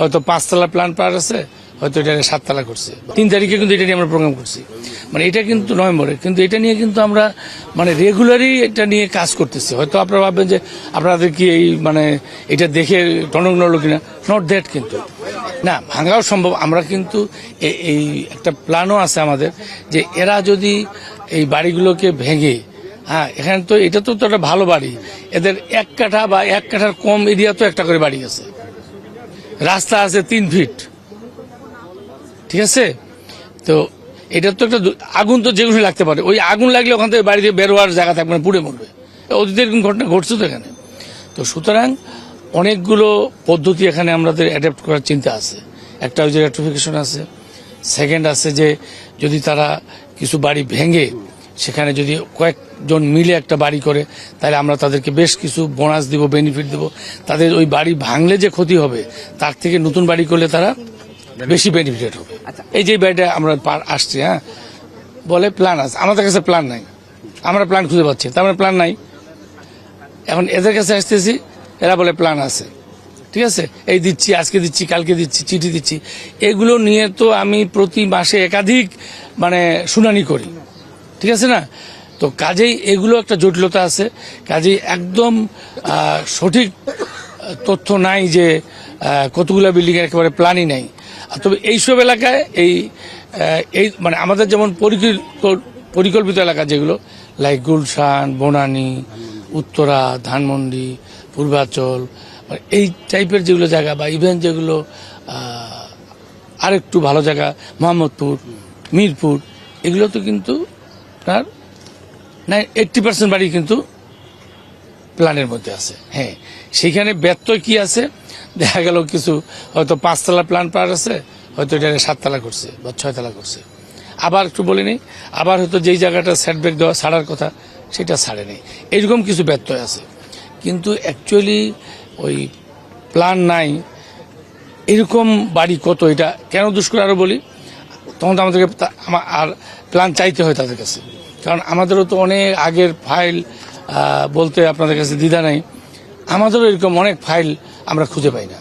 হয়তো পাঁচতলা প্ল্যান পার আছে, হয়তো এটা সাততলা করছে। তিন তারিখে কিন্তু এটা নিয়ে আমরা প্রোগ্রাম করছি। মানে এটা কিন্তু নভেম্বরে, কিন্তু এটা নিয়ে কিন্তু আমরা মানে রেগুলারই এটা নিয়ে কাজ করতেছি। হয়তো আপনারা ভাববেন যে আপনাদের কি এই মানে এটা দেখে টনক নড়লো কিনা? নট দ্যাট কিন্তু। না, ভাঙাও সম্ভব। আমরা কিন্তু এই একটা প্ল্যানও আছে আমাদের যে এরা যদি এই বাড়িগুলোকে ভেঙে হ্যাঁ এখানে তো এটা তো একটা ভালো বাড়ি। এদের এক কাঠা বা এক কাঠার কম এরিয়া তো একটা করে বাড়ি আছে। রাস্তা আছে তিন ফিট ঠিক আছে? তো এটা তো একটা আগুন তো যে কোনো লাগতে পারে। ওই আগুন লাগলে ওখান থেকে বাড়ি থেকে বের হওয়ার জায়গা থাকবে না, পুড়ে মরবে। অতীতের ঘটনা ঘটছে তো এখানে। তো সুতরাং অনেকগুলো পদ্ধতি এখানে আমাদের অ্যাডাপ্ট করার চিন্তা আছে। একটা ওই যে রেট্রিফিকেশন আছে। সেকেন্ড আছে যে যদি তারা কিছু বাড়ি ভেঙে সেখানে যদি কয়েকজন মিলে একটা বাড়ি করে তাহলে আমরা তাদেরকে বেশ কিছু বোনাস দিব বেনিফিট দিব। তাদের ওই বাড়ি ভাঙলে যে ক্ষতি হবে তার থেকে নতুন বাড়ি করলে তারা বেশি বেনিফিটেড হবে। আচ্ছা। এই যে বাড়িটা আমরা পার- আসছি হ্যাঁ? বলে প্ল্যান আছে। আমাদের কাছে প্ল্যান নাই। আমরা প্ল্যান খুঁজে পাচ্ছি। তার মানে প্ল্যান নাই। এখন এদের কাছে আসতেছি এরা বলে প্ল্যান আছে। ঠিক আছে? এই দিচ্ছি আজকে দিচ্ছি কালকে দিচ্ছি চিঠি দিচ্ছি। এগুলো নিয়ে তো আমি প্রতি মাসে একাধিক মানে শুনানি করি। ঠিক আছে না? তো কাজেই এগুলো একটা জটিলতা আছে। কাজেই একদম সঠিক তথ্য নাই যে কতগুলো বিল্ডিং এর একেবারে প্ল্যানই নাই। তবে এইসব এলাকায় এই এই মানে আমাদের যেমন পরিকল্পিত এলাকা যেগুলো লাইক গুলশান, বনানী, উত্তরা, ধানমন্ডি, পূর্বাচল মানে এই টাইপের যেগুলো জায়গা বা ইভেন যেগুলো আরেকটু ভালো জায়গা, মোহাম্মদপুর, মিরপুর এগুলো তো কিন্তু আপনার নাই এইট্টি পার্সেন্ট বাড়ি কিন্তু প্ল্যানের মধ্যে আছে। হ্যাঁ সেইখানে ব্যত্যয় কি আছে? দেখা গেল কিছু, হয়তো পাঁচতলা প্ল্যান পার আছে, হয়তো এটা সাততলা করছে বা ছয়তলা করছে। আবার একটু বলে নিই আবার হয়তো যেই জায়গাটা সেটব্যাক দেওয়া, ছাড়ার কথা, সেটা ছাড়ে নেই এইরকম কিছু ব্যত্যয় আছে। কিন্তু অ্যাকচুয়ালি ওই প্ল্যান নাই। এরকম বাড়ি কত এটা? কেন দুষ্কর আরও বলি? তখন তো আমাদেরকে আর প্ল্যান চাইতে হয় তাদের কাছে। কারণ আমাদেরও তো অনেক আগের ফাইল বলতে আপনাদের কাছে দ্বিধা নেই। আমাদেরও এরকম অনেক ফাইল আমরা খুঁজে পাই না।